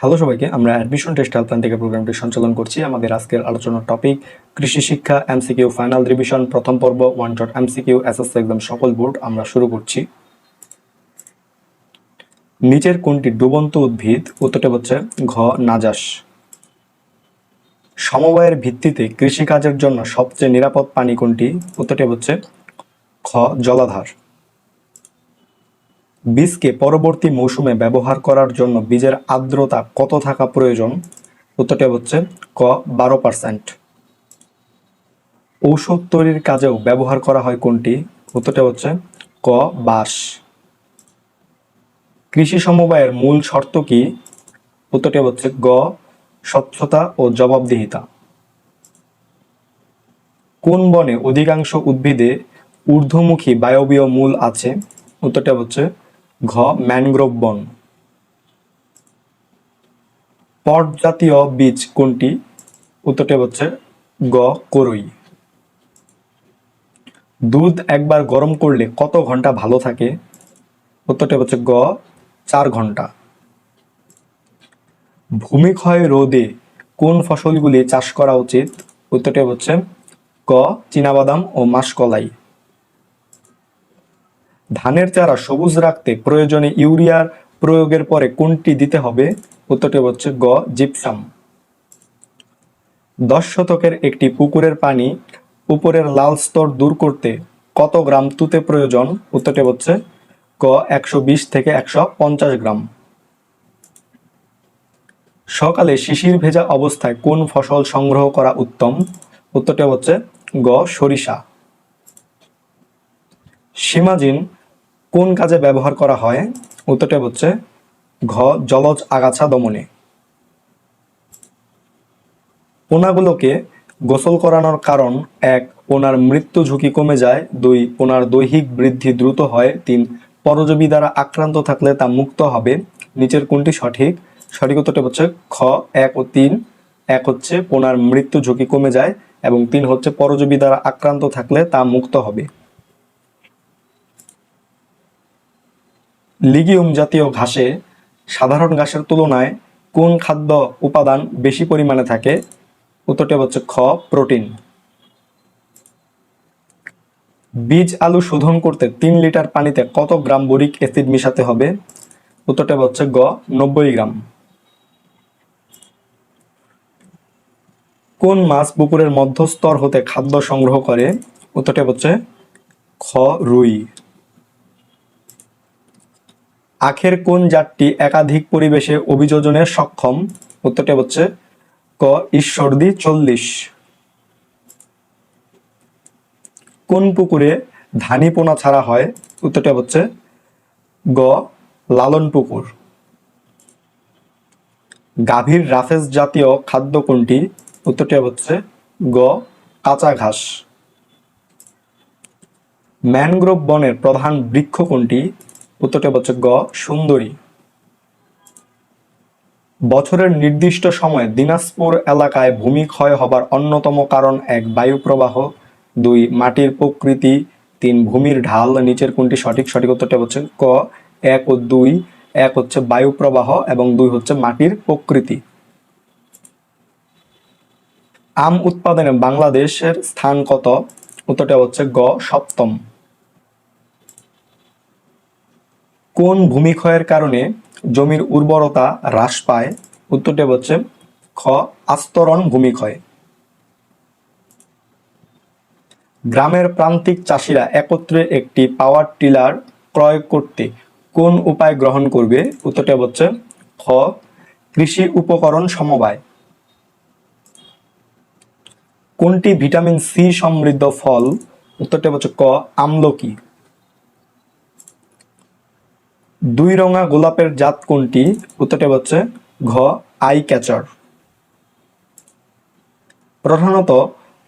Hello সবাইকে, আমরা admission test helpline থেকে প্রোগ্রামটি সঞ্চালন করছি। আমাদের আজকের আলোচনার টপিক কৃষি শিক্ষা এমসিকিউ ফাইনাল রিভিশন প্রথম পর্ব ওয়ান ডট এমসিকিউ এসএসসি একদম সকল বোর্ড আমরা শুরু করছি। নিচের কোনটি ডুবন্ত উদ্ভিদ, উত্তরটা হচ্ছে ঘ, নাজাস। সমবায়ের ভিত্তিতে কৃষিকাজের জন্য সবচেয়ে নিরাপদ পানি কোনটি, উত্তরটি হচ্ছে খ, জলাধার। বীজকে পরবর্তী মৌসুমে ব্যবহার করার জন্য বীজের আর্দ্রতা কত থাকা প্রয়োজন? উত্তরটি হচ্ছে ক, বারো পার্সেন্ট ঔষধ তৈরির কাজেও ব্যবহার করা হয় কোনটি? উত্তরটি হচ্ছে ক, বাঁশ। কৃষি সমবায়ের মূল শর্ত কি? উত্তরটি হচ্ছে গ, স্বচ্ছতা ও জবাবদিহিতা। কোন বনে অধিকাংশ উদ্ভিদে ঊর্ধ্বমুখী বায়বীয় মূল আছে? উত্তরটা হচ্ছে ঘ ম্যানগ্রোভ বন। পট জাতীয় বীজ কোনটি? উত্তরটা হচ্ছে গ, করই। দুধ একবার গরম করলে কত ঘণ্টা ভালো থাকে? উত্তরটা হচ্ছে গ, চার ঘণ্টা। ভূমিক্ষয় রোধে কোন ফসলগুলি চাষ করা উচিত? উত্তরটা হচ্ছে ক, চীনাবাদাম ও মাসকলাই। ধানের চারা সবুজ রাখতে প্রয়োজনে ইউরিয়ার প্রয়োগের পরে কোনটি দিতে হবে? উত্তরটি হচ্ছে গ জিপসাম দশ শতকের একটি পুকুরের পানি উপরের লাল স্তর দূর করতে কত গ্রাম তুতে প্রয়োজন? উত্তরটি হচ্ছে ক একশো বিশ থেকে একশো পঞ্চাশ গ্রাম। সকালে শিশির ভেজা অবস্থায় কোন ফসল সংগ্রহ করা উত্তম? উত্তরটি হচ্ছে গ, সরিষা। সীমাজিন কোন কাজে ব্যবহার করা হয়? উত্তরটা হচ্ছে ঘ, জলজ আগাছা দমনে। পোনাগুলোকে গোসল করানোর কারণ এক, পোনার মৃত্যু ঝুঁকি কমে যায়। দুই, পোনার দৈহিক বৃদ্ধি দ্রুত হয়। তিন, পরজীবী দ্বারা আক্রান্ত থাকলে তা মুক্ত হবে। নিচের কোনটি সঠিক? সঠিক উত্তরটা হচ্ছে খ, এক ও তিন। এক হচ্ছে পোনার মৃত্যু ঝুঁকি কমে যায় এবং তিন হচ্ছে পরজীবী দ্বারা আক্রান্ত থাকলে তা মুক্ত হবে। লিগিউম জাতীয় ঘাসে সাধারণ ঘাসের তুলনায় কোন খাদ্য উপাদান বেশি পরিমাণে থাকে? উত্তরটি হচ্ছে খ, প্রোটিন। বীজ আলু শোধন করতে তিন লিটার পানিতে কত গ্রাম বরিক অ্যাসিড মিশাতে হবে? উত্তরটা হচ্ছে গ, নব্বই গ্রাম। কোন মাছ পুকুরের মধ্যস্তর হতে খাদ্য সংগ্রহ করে? উত্তরটা হচ্ছে খ, রুই। আখের কোন জাতটি একাধিক পরিবেশে অভিযোজনে সক্ষম? উত্তরটা হচ্ছে ক, ঈশ্বরদী চল্লিশ। কোন পুকুরে ধানি পোনা ছাড়া হয়? উত্তরটা হচ্ছে গ, লালন পুকুর। গাভীর রাফেজ জাতীয় খাদ্য কোনটি? উত্তরটা হচ্ছে গ, কাঁচা ঘাস। ম্যানগ্রোভ বনের প্রধান বৃক্ষ কোনটি? উত্তরটা হচ্ছে গ, সুন্দরী। বছরের নির্দিষ্ট সময়ে দিনাজপুর এলাকায় ভূমি ক্ষয় হবার অন্যতম কারণ এক বায়ু প্রবাহ দুই মাটির প্রকৃতি, তিন ভূমির ঢাল, নিচের কোনটি সঠিক সঠিক উত্তরটা হচ্ছে ক, এক ও দুই, এক হচ্ছে বায়ু প্রবাহ এবং দুই হচ্ছে মাটির প্রকৃতি। আম উৎপাদনে বাংলাদেশের স্থান কত? উত্তরটা হচ্ছে গ, সপ্তম। কোন ভূমিক্ষয়ের কারণে জমির উর্বরতা হ্রাস পায়? উত্তরটা হচ্ছে খ, আস্তরণ ভূমিক্ষয়। গ্রামের প্রান্তিক চাষিরা একত্রে একটি পাওয়ার টিলার ক্রয় করতে কোন উপায় গ্রহণ করবে? উত্তরটা হচ্ছে খ, কৃষি উপকরণ সমবায়। কোনটি ভিটামিন সি সমৃদ্ধ ফল? উত্তরটা হচ্ছে ক, আমলকি। দুই রঙা গোলাপের জাত কোনটি? উত্তরটা হচ্ছে ঘ, আই ক্যাচার। প্রধানত,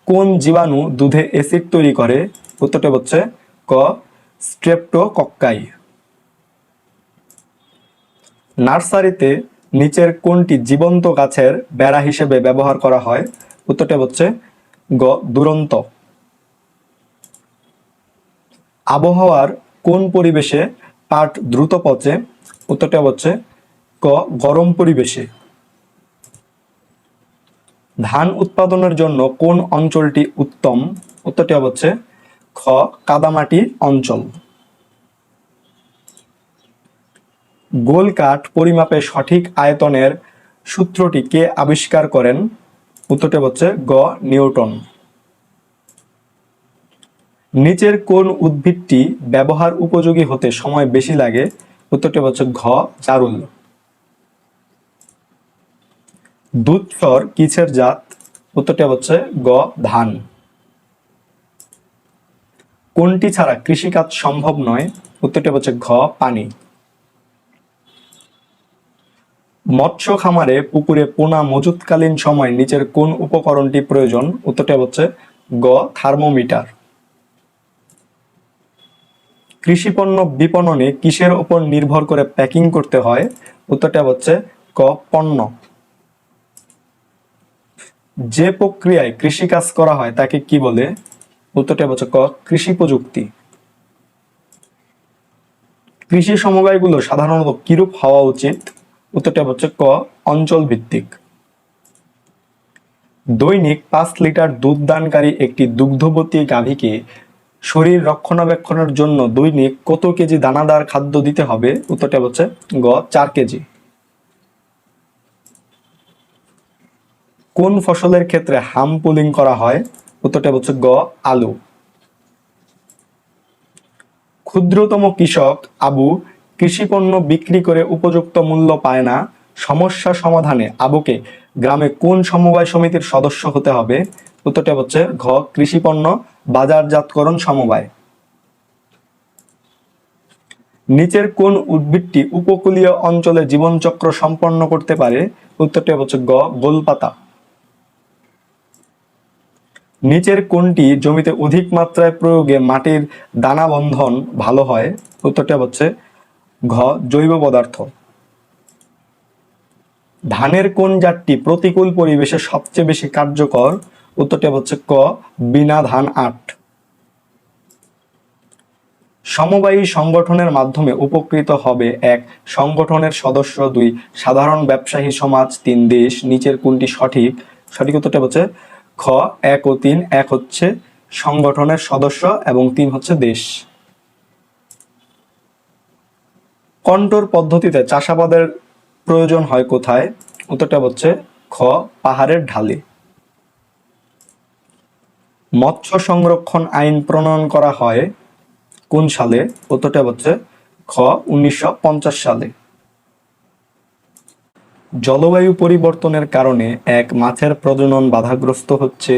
কোন জীবাণু দুধে অ্যাসিড তৈরি করে? উত্তরটা হচ্ছে ক, স্ট্রেপ্টোকক্কাই। নার্সারিতে নিচের কোনটি জীবন্ত গাছের বেড়া হিসেবে ব্যবহার করা হয়? উত্তরটা হচ্ছে গ, দুরন্ত। আবহাওয়ার কোন পরিবেশে পাট দ্রুত পচে উত্তরটা হচ্ছে ক, গরম পরিবেশে। ধান উৎপাদনের জন্য কোন অঞ্চলটি উত্তম? উত্তরটি হচ্ছে খ কাদামাটি অঞ্চল। গোল কাঠ পরিমাপে সঠিক আয়তনের সূত্রটি কে আবিষ্কার করেন? উত্তরটি হচ্ছে গ, নিউটন। নিচের কোন উদ্ভিদটি ব্যবহার উপযোগী হতে সময় বেশি লাগে, উত্তরটি হচ্ছে ঘ চারুল দুধসর কিসের জাত? উত্তরটি হচ্ছে গ, ধান। কোনটি ছাড়া কৃষিকাজ সম্ভব নয়? উত্তরটি হচ্ছে ঘ, পানি। মৎস্য খামারে পুকুরে পোনা মজুতকালীন সময় নিচের কোন উপকরণটি প্রয়োজন? উত্তরটি হচ্ছে গ, থার্মোমিটার। কৃষিপণ্য বিপণনে কিসের উপর নির্ভর করে প্যাকিং করতে হয়? উত্তরটা হচ্ছে ক, পণ্য। যে প্রক্রিয়ায় কৃষিকাজ করা হয় তাকে কি বলে? উত্তরটা হচ্ছে ক কৃষি প্রযুক্তি কৃষি সমবায়গুলো সাধারণত কিরূপ হওয়া উচিত? উত্তরটা হচ্ছে ক অঞ্চল ভিত্তিক দৈনিক পাঁচ লিটার দুধ দানকারী একটি দুগ্ধবতী গাভীকে শরীর রক্ষণাবেক্ষণের জন্য দৈনিক কত কেজি দানাদার খাদ্য দিতে হবে? উত্তরটা হচ্ছে গ, চার কেজি। কোন ফসলের ক্ষেত্রে হাম পুলিং করা হয়? উত্তরটা হচ্ছে গ, আলু। ক্ষুদ্রতম কৃষক আবু কৃষিপণ্য বিক্রি করে উপযুক্ত মূল্য পায় না। সমস্যা সমাধানে আবুকে গ্রামে কোন সমবায় সমিতির সদস্য হতে হবে? উত্তরটা হচ্ছে ঘ, কৃষিপণ্য, বাজারজাতকরণ, সমবায়। নিচের কোন উদ্ভিদটি উপকূলীয় অঞ্চলে জীবনচক্র সম্পন্ন করতে পারে? উত্তরটি হচ্ছে গ, গোলপাতা। নিচের কোনটি জমিতে অধিক মাত্রায় প্রয়োগে মাটির দানা বন্ধন ভালো হয়? উত্তরটা হচ্ছে ঘ, জৈব পদার্থ। ধানের কোন জাতটি প্রতিকূল পরিবেশে সবচেয়ে বেশি কার্যকর? উত্তরটা হচ্ছে ক, বিনা ধান আট। সমবায়ী সংগঠনের মাধ্যমে উপকৃত হবে এক, সংগঠনের সদস্য দুই, সাধারণ ব্যবসায়ী সমাজ তিন, দেশ, নিচের কোনটি সঠিক? সঠিক উত্তরটা হচ্ছে খ, এক ও তিন, এক হচ্ছে সংগঠনের সদস্য এবং তিন হচ্ছে দেশ। কন্ট্রোর পদ্ধতিতে চাষাবাদের প্রয়োজন হয় কোথায়? উত্তরটা হচ্ছে খ, পাহাড়ের ঢালে। মৎস্য সংরক্ষণ আইন প্রণয়ন করা হয় কোন সালে? উত্তরটা হচ্ছে খ, উনিশশো পঞ্চাশ সালে। জলবায়ু পরিবর্তনের কারণে এক, মাছের প্রজনন বাধাগ্রস্ত হচ্ছে।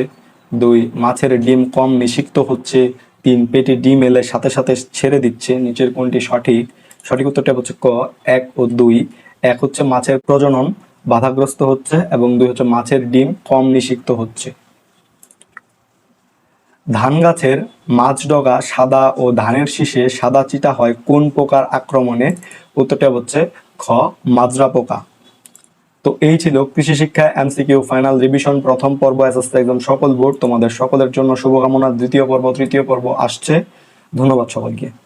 দুই, মাছের ডিম কম নিষিক্ত হচ্ছে। তিন, পেটে ডিম এলে সাথে সাথে ছেড়ে দিচ্ছে। নিচের কোনটি সঠিক? সঠিক উত্তরটা হচ্ছে ক, এক ও দুই। এক হচ্ছে মাছের প্রজনন বাধাগ্রস্ত হচ্ছে এবং দুই হচ্ছে মাছের ডিম কম নিষিক্ত হচ্ছে। ধান গাছের মাছডগা সাদা ও ধানের শীষে সাদা চিটা হয় কোন পোকার আক্রমণে? উত্তরটা হচ্ছে খ, মাজরা পোকা। তো এই ছিল কৃষি শিক্ষা, এমসিকিউ, ফাইনাল রিভিশন, প্রথম পর্ব, এসএসসি একদম সকল বোর্ড। তোমাদের সকলের জন্য শুভকামনা। দ্বিতীয় পর্ব, তৃতীয় পর্ব আসছে। ধন্যবাদ সকলকে।